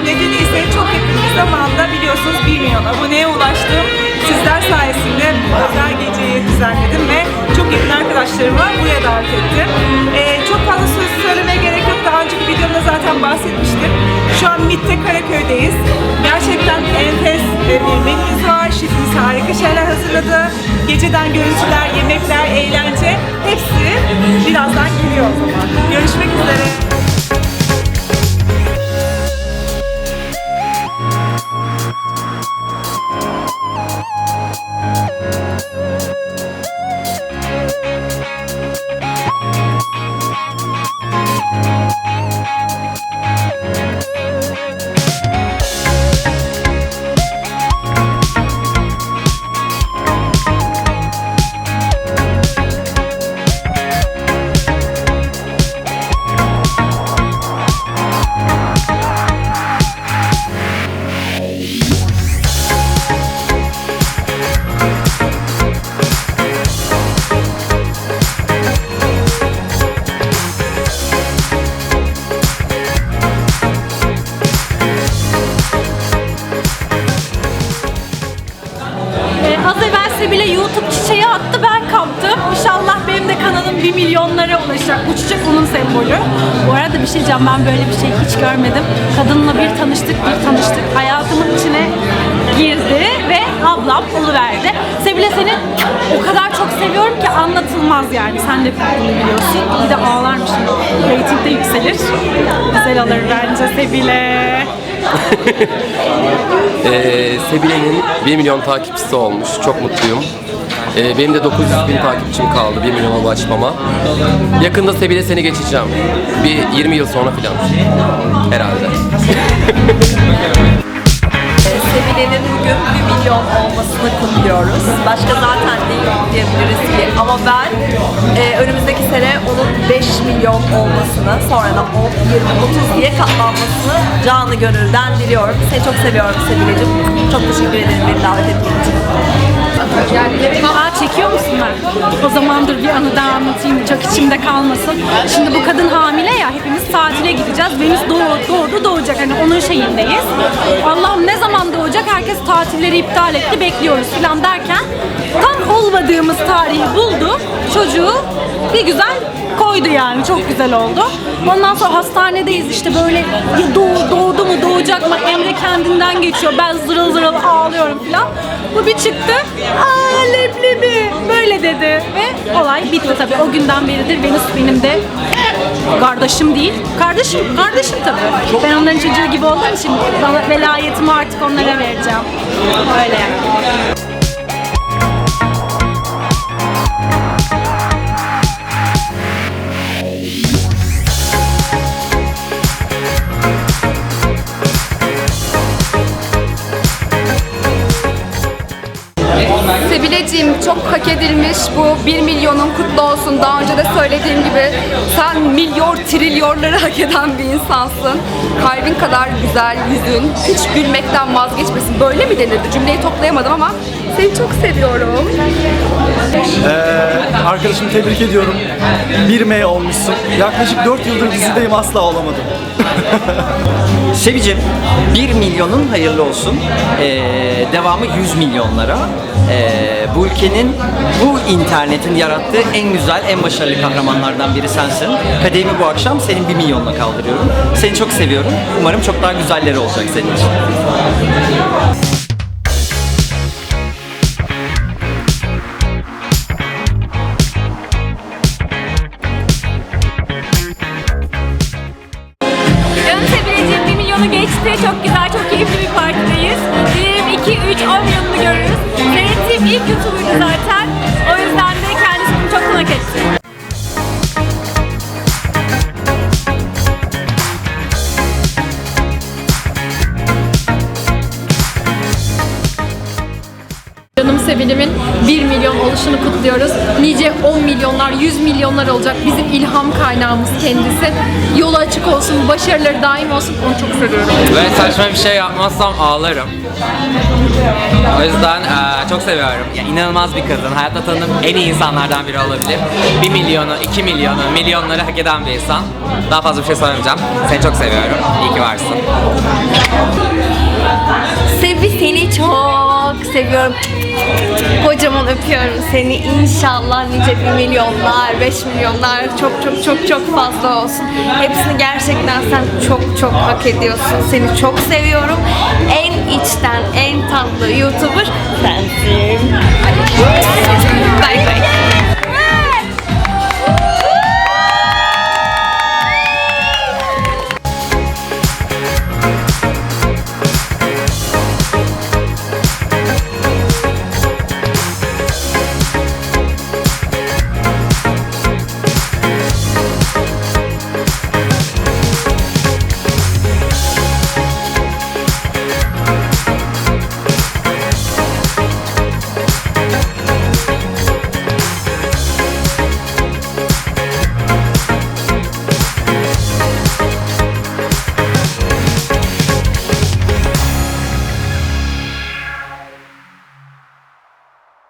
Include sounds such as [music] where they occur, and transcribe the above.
Ve çok yakın bir zamanda biliyorsunuz 1 milyon aboneye ulaştım. Sizler sayesinde bu özel geceyi düzenledim ve çok yakın arkadaşlarımı buraya davet ettim. Ee, çok fazla söz söylemeye gerek yok. Daha önceki videomda zaten bahsetmiştim. Şu an MİT'te Karaköy'deyiz. Gerçekten enfes bir menümüz var. Şefimiz harika şeyler hazırladı. Geceden görüntüler, yemekler, eğlence hepsi Bu çiçek onun sembolü. Bu arada bir şey diyeceğim ben böyle bir şey hiç görmedim. Kadınla bir tanıştık bir tanıştık. Hayatımın içine girdi ve ablam oluverdi. Sebile seni o kadar çok seviyorum ki anlatılmaz yani. Sen de bunu biliyorsun. Bir de ağlarmışım. Rating de yükselir. Güzel alır bence Sebile. [laughs] Ee, Sebile'nin 1 milyon takipçisi olmuş. Çok mutluyum. Ee, benim de 900 bin takipçim kaldı 1 milyona ulaşmama. Yakında Sebile seni geçeceğim. Bir 20 yıl sonra falan. Herhalde. Sevile'nin bugün 1 milyon olmasını kutluyoruz. Başka zaten değil diyebiliriz ki. Ama ben e, önümüzdeki sene onun 5 milyon olmasını, sonradan 10, 20, 30 diye katlanmasını canı gönülden diliyorum. Seni çok seviyorum Sevile'cim. Çok teşekkür ederim beni davet ettiğin için. Aa çekiyor musun ben? O zamandır bir anı daha anlatayım çok içimde kalmasın. Şimdi bu kadın hamile gideceğiz. Venüs doğ, doğdu doğacak hani onun şeyindeyiz. Allah'ım ne zaman doğacak herkes tatilleri iptal etti bekliyoruz falan derken tam olmadığımız tarihi buldu. Çocuğu bir güzel koydu yani çok güzel oldu. Ondan sonra hastanedeyiz işte böyle ya doğ, doğdu mu doğacak mı Emre kendinden geçiyor ben zırıl zırıl ağlıyorum falan. Bu bir çıktı aa leblebi böyle dedi ve olay bitti tabii o günden beridir Venüs benim de kardeşim değil kardeşim kardeşim tabii. Ben onların çocuğu gibi olduğum için velayetimi artık onlara vereceğim. Öyle yani. Sebileciğim çok hak edilmiş bu 1 milyonun kutlu olsun. Daha önce de söylediğim gibi sen milyon trilyorları hak eden bir insansın. Kalbin kadar güzel yüzün hiç gülmekten vazgeçmesin. Böyle mi denirdi? Cümleyi toplayamadım ama seni çok seviyorum. Ee, arkadaşımı tebrik ediyorum. 1M olmuşsun. Yaklaşık 4 yıldır dizideyim asla olamadım. [laughs] Sevicim 1 milyonun hayırlı olsun. Ee, devamı 100 milyonlara. Ee, bu ülkenin bu internetin yarattığı en güzel, en başarılı kahramanlardan biri sensin. Kadehimi bu akşam senin 1 milyonla kaldırıyorum. Seni çok seviyorum. Umarım çok daha güzelleri olacak senin için. good to be designed. Sevilim'in 1 milyon oluşunu kutluyoruz. Nice 10 milyonlar, 100 milyonlar olacak. Bizim ilham kaynağımız kendisi. Yolu açık olsun, başarıları daim olsun. Onu çok seviyorum. Böyle saçma bir şey yapmazsam ağlarım. O yüzden eee, çok seviyorum. Ya, inanılmaz bir kadın. Hayatta tanıdığım en iyi insanlardan biri olabilir. 1 milyonu, 2 milyonu, milyonları hak eden bir insan. Daha fazla bir şey söylemeyeceğim. Seni çok seviyorum. İyi ki varsın. Sevi seni çok seviyorum. Kocaman öpüyorum seni. İnşallah nice bir milyonlar, 5 milyonlar çok çok çok çok fazla olsun. Hepsini gerçekten sen çok çok hak ediyorsun. Seni çok seviyorum. En içten, en tatlı YouTuber sensin.